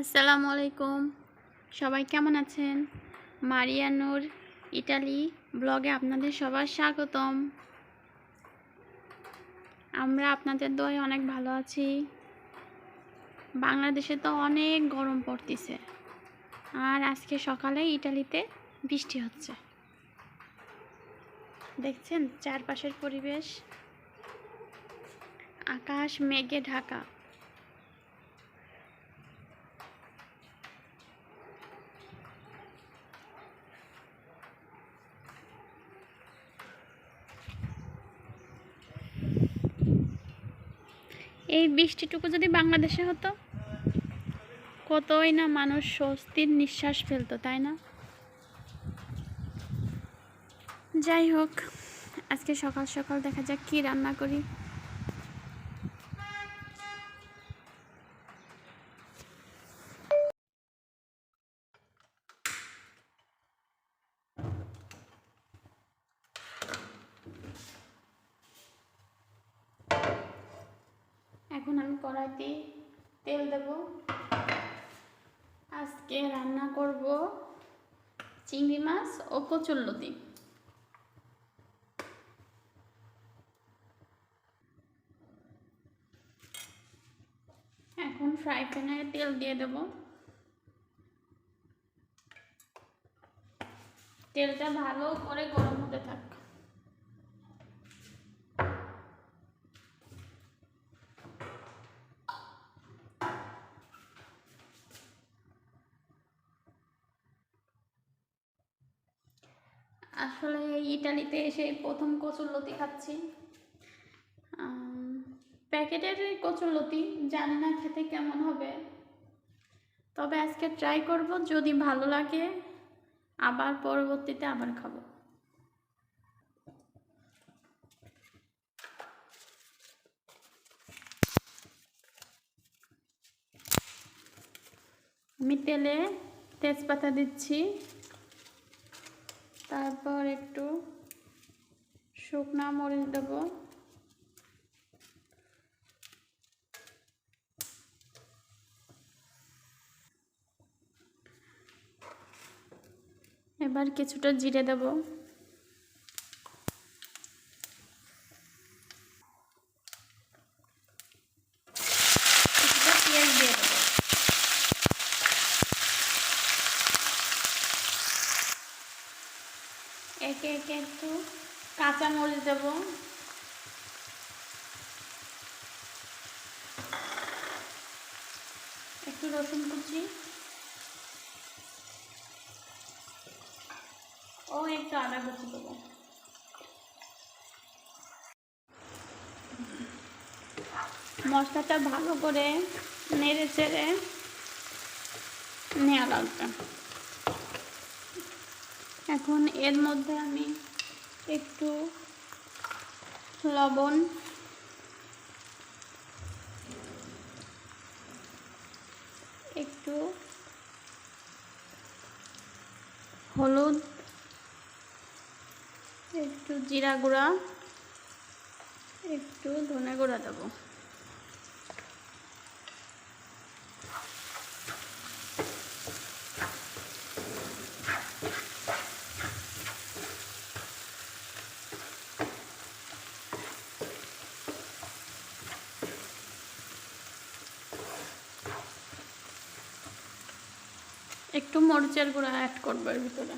আসসালামু আলাইকুম সবাই কেমন আছেন? মারিয়ানোর ইটালি ব্লগে আপনাদের সবার স্বাগতম। আমরা আপনাদের দয়ে অনেক ভালো আছি। বাংলাদেশে তো অনেক গরম পড়তিছে। আর আজকে সকালে ইটালিতে বৃষ্টি হচ্ছে। দেখছেন? চারপাশের পরিবেশ। আকাশ, মেঘে ঢাকা। এই বৃষ্টিটুকু যদি বাংলাদেশে হতো, কতই না মানুষ স্বস্তির নিঃশ্বাস ফেলতো, তাই না? যাই হোক, আজকে সকাল সকাল দেখা যাক কি রান্না করি। এখন আমি কড়াইতে তেল দেব। আজকে রান্না করব চিংড়ি মাছ ও কচুরলতি এখন ফ্রাই প্যানে তেল দিয়ে দেব। তেলটা ভালো করে গরম হতে থাক আসলে ইটালিতে এসে প্রথম কচুরলতি খাচ্ছি। প্যাকেটের কচুরলতি জানি না খেতে কেমন হবে। তবে আজকে ট্রাই করব, যদি ভালো লাগে, আবার পরবর্তীতে আবার খাব। আমি তেলে তেজপাতা দিচ্ছি। তারপর একটু শুকনা মরিচ দেব। এবার কিছুটা জিরে দেব কিছুটা পেঁয়াজ দিয়ে দেবো একে একে একটু কাঁচা মরিচ দেব। একটু রসুন কুচি। ও, একটু আদা কুচি দেবো। মশলাটা ভালো করে নেড়ে চেড়ে নেওয়া লাগবে। এখন এর মধ্যে আমি একটু লবণ একটু হলুদ, একটু জিরা গুঁড়া, একটু ধনে গুঁড়া দেবো। একটু মরিচের গুঁড়া অ্যাড করব এর ভিতরে।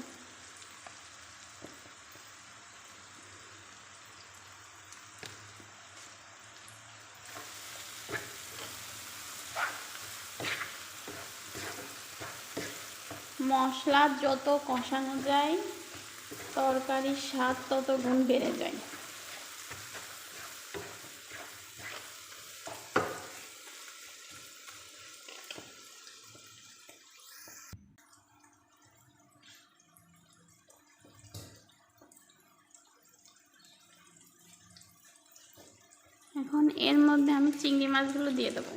মশলা যত কষানো যায়, তরকারির স্বাদ তত গুণ বেড়ে যায়। এখন এর মধ্যে আমি চিংড়ি মাছগুলো দিয়ে দেবো।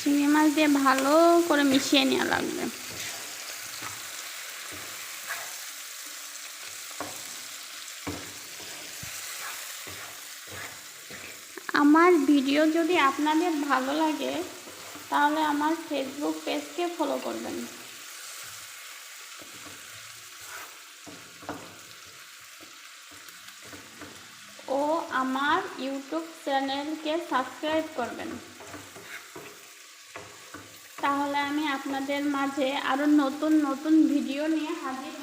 চিংড়ি মাছ দিয়ে ভালো করে মিশিয়ে নেওয়া লাগবে। আমার ভিডিও যদি আপনাদের ভালো লাগে তাহলে আমার ফেসবুক পেজকে ফলো করবেন। ও আমার ইউটিউব চ্যানেলকে সাবস্ক্রাইব করবেন। তাহলে আমি আপনাদের মাঝে আরও নতুন নতুন ভিডিও নিয়ে হাজির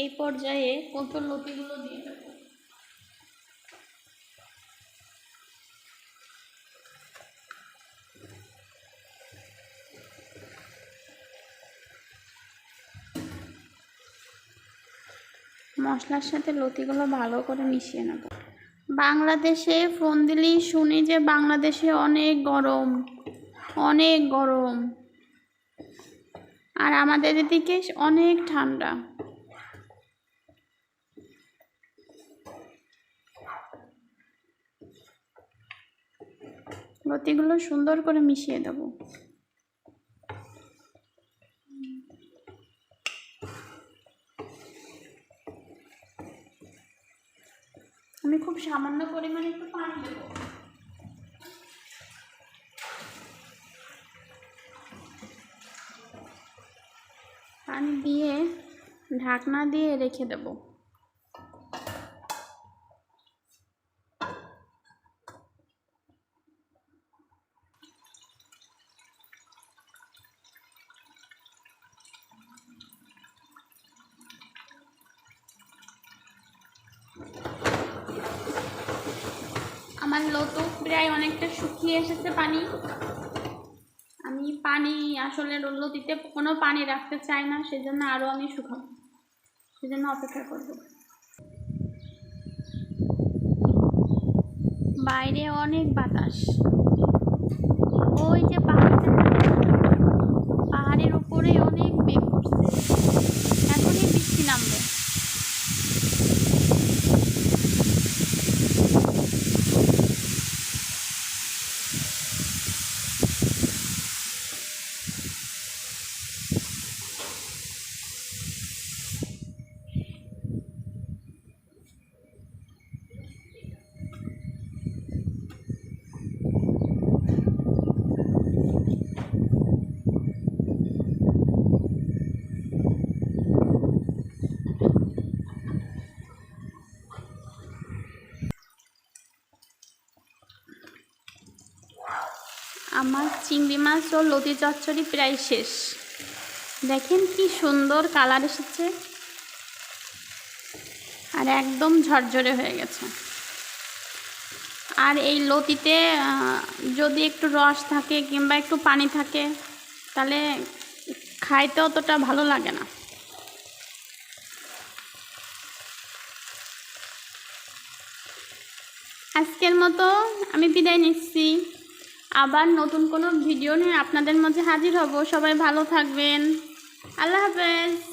এই পর্যায়ে কচুর লতিগুলো দিয়ে দেবো। মশলার সাথে লতিগুলো ভালো করে মিশিয়ে নেব। বাংলাদেশে ফোন দিলেই শুনি যে বাংলাদেশে অনেক গরম অনেক গরম। আর আমাদের এদিকে অনেক ঠান্ডা। লতিগুলো সুন্দর করে মিশিয়ে দেবো। আমি খুব সামান্য পরিমাণে একটু পানি দেবো। পানি দিয়ে ঢাকনা দিয়ে রেখে দেব। আমার লতু প্রায় অনেকটা শুকিয়ে এসেছে পানি। আমি পানি আসলে লতিতে কোনো পানি রাখতে চাই না, সেজন্য আরও আমি শুকাবো। সেজন্য অপেক্ষা করব। বাইরে অনেক বাতাস ওই যে পাহাড়টা পাহাড়ের উপরে অনেক মেঘ করছে এখনই বৃষ্টি নামবে আমার চিংড়ি মাছ ও লতি চচ্চড়ি প্রায় শেষ। দেখেন কি সুন্দর কালার এসেছে। আর একদম ঝরঝরে হয়ে গেছে। আর এই লতিতে যদি একটু রস থাকে কিংবা একটু পানি থাকে, তাহলে খাইতে অতটা ভালো লাগে না। আজকের মতো আমি বিদায় নিচ্ছি। আবার নতুন কোনো ভিডিও নিয়ে আপনাদের মাঝে হাজির হব। সবাই ভালো থাকবেন। আল্লাহ হাফেজ।